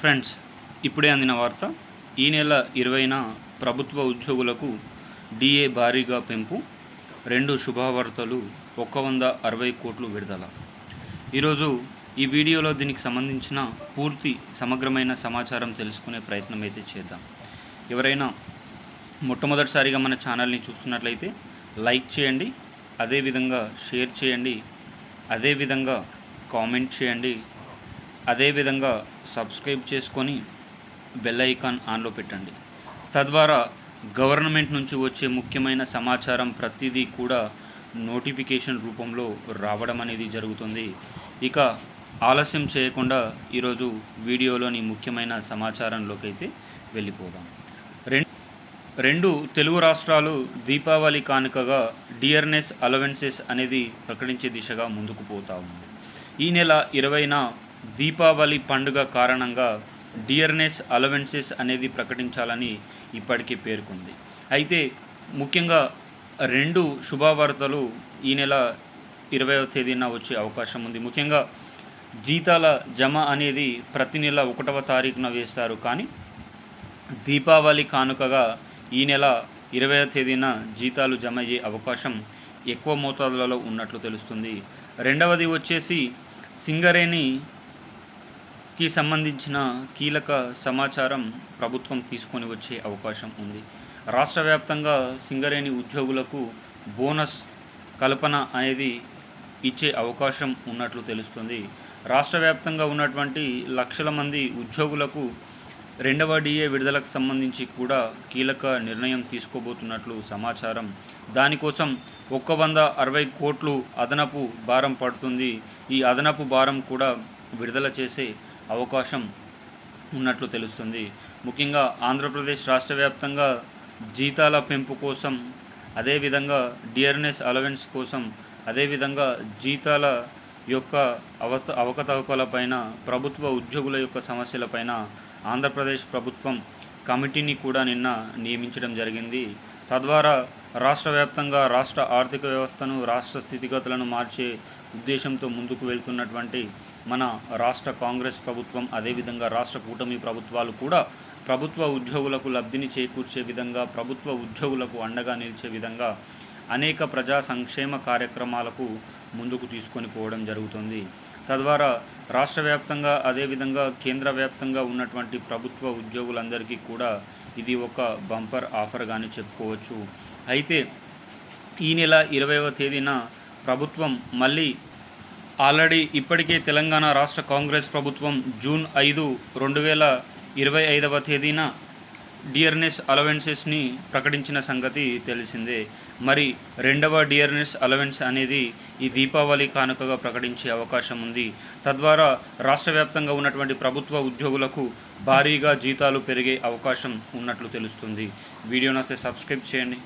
Friends ఇప్పుడే అందిన వార్త. ఈ నెల ఇరవైన ప్రభుత్వ ఉద్యోగులకు డిఏ భారీగా పెంపు రెండు శుభవార్తలు ఒక్క వంద అరవై కోట్లు విడుదల. ఈరోజు ఈ వీడియోలో దీనికి సంబంధించిన పూర్తి సమగ్రమైన సమాచారం తెలుసుకునే ప్రయత్నం అయితే చేద్దాం. ఎవరైనా మొట్టమొదటిసారిగా మన ఛానల్ని చూస్తున్నట్లయితే లైక్ చేయండి అదేవిధంగా షేర్ చేయండి అదేవిధంగా కామెంట్ చేయండి అదేవిధంగా సబ్స్క్రైబ్ చేసుకొని బెల్ ఐకాన్ ఆన్లో పెట్టండి. తద్వారా గవర్నమెంట్ నుంచి వచ్చే ముఖ్యమైన సమాచారం ప్రతిదీ కూడా నోటిఫికేషన్ రూపంలో రావడం అనేది జరుగుతుంది. ఇక ఆలస్యం చేయకుండా ఈరోజు వీడియోలోని ముఖ్యమైన సమాచారంలోకి అయితే వెళ్ళిపోదాం. రెండు రెండు తెలుగు రాష్ట్రాలు దీపావళి కానుకగా డియర్నెస్ అలవెన్సెస్ అనేది ప్రకటించే దిశగా ముందుకు పోతా ఉంది. ఈ నెల ఇరవైన దీపావళి పండుగ కారణంగా డియర్నెస్ అలవెన్సెస్ అనేది ప్రకటించాలని ఇప్పటికే పేర్కొంది. అయితే ముఖ్యంగా రెండు శుభవార్తలు ఈ నెల ఇరవైవ తేదీన వచ్చే అవకాశం ఉంది. ముఖ్యంగా జీతాల జమ అనేది ప్రతి నెల ఒకటవ తారీఖున వేస్తారు. కానీ దీపావళి కానుకగా ఈ నెల ఇరవై తేదీన జీతాలు జమ అయ్యే అవకాశం ఎక్కువ మోతాదులలో ఉన్నట్లు తెలుస్తుంది. రెండవది వచ్చేసి సింగరేణి కి సంబంధించిన కీలక సమాచారం ప్రభుత్వం తీసుకొని వచ్చే అవకాశం ఉంది. రాష్ట్ర వ్యాప్తంగా సింగరేణి ఉద్యోగులకు బోనస్ కల్పన అనేది ఇచ్చే అవకాశం ఉన్నట్లు తెలుస్తుంది. రాష్ట్ర వ్యాప్తంగా ఉన్నటువంటి లక్షల మంది ఉద్యోగులకు రెండవ డిఏ విడుదలకు సంబంధించి కూడా కీలక నిర్ణయం తీసుకోబోతున్నట్లు సమాచారం. దానికోసం ఒక్క వంద అరవై కోట్లు అదనపు భారం పడుతుంది. ఈ అదనపు భారం కూడా విడుదల చేసే అవకాశం ఉన్నట్లు తెలుస్తుంది. ముఖ్యంగా ఆంధ్రప్రదేశ్ రాష్ట్ర వ్యాప్తంగా జీతాల పెంపు కోసం అదేవిధంగా డియర్నెస్ అలవెన్స్ కోసం అదేవిధంగా జీతాల యొక్క అవత అవకతవకలపైన ప్రభుత్వ ఉద్యోగుల యొక్క సమస్యలపైన ఆంధ్రప్రదేశ్ ప్రభుత్వం కమిటీని కూడా నిన్న నియమించడం జరిగింది. తద్వారా రాష్ట్ర వ్యాప్తంగా రాష్ట్ర ఆర్థిక వ్యవస్థను రాష్ట్ర స్థితిగతులను మార్చే ఉద్దేశంతో ముందుకు వెళ్తున్నటువంటి మన రాష్ట్ర కాంగ్రెస్ ప్రభుత్వం అదేవిధంగా రాష్ట్ర కూటమి ప్రభుత్వాలు కూడా ప్రభుత్వ ఉద్యోగులకు లబ్ధిని చేకూర్చే విధంగా ప్రభుత్వ ఉద్యోగులకు అండగా నిలిచే విధంగా అనేక ప్రజా సంక్షేమ కార్యక్రమాలకు ముందుకు తీసుకొని పోవడం జరుగుతుంది. తద్వారా రాష్ట్ర వ్యాప్తంగా అదేవిధంగా కేంద్ర వ్యాప్తంగా ఉన్నటువంటి ప్రభుత్వ ఉద్యోగులందరికీ కూడా ఇది ఒక బంపర్ ఆఫర్గానే చెప్పుకోవచ్చు. అయితే ఈ నెల ఇరవైవ తేదీన ప్రభుత్వం మళ్ళీ ఆల్రెడీ ఇప్పటికే తెలంగాణ రాష్ట్ర కాంగ్రెస్ ప్రభుత్వం జూన్ ఐదు రెండు వేల ఇరవై ఐదవ తేదీన డియర్నెస్ అలవెన్సెస్ని ప్రకటించిన సంగతి తెలిసిందే. మరి రెండవ డియర్నెస్ అలవెన్స్ అనేది ఈ దీపావళి కానుకగా ప్రకటించే అవకాశం ఉంది. తద్వారా రాష్ట్ర వ్యాప్తంగా ఉన్నటువంటి ప్రభుత్వ ఉద్యోగులకు భారీగా జీతాలు పెరిగే అవకాశం ఉన్నట్లు తెలుస్తుంది. వీడియో నస్తే సబ్స్క్రైబ్ చేయండి.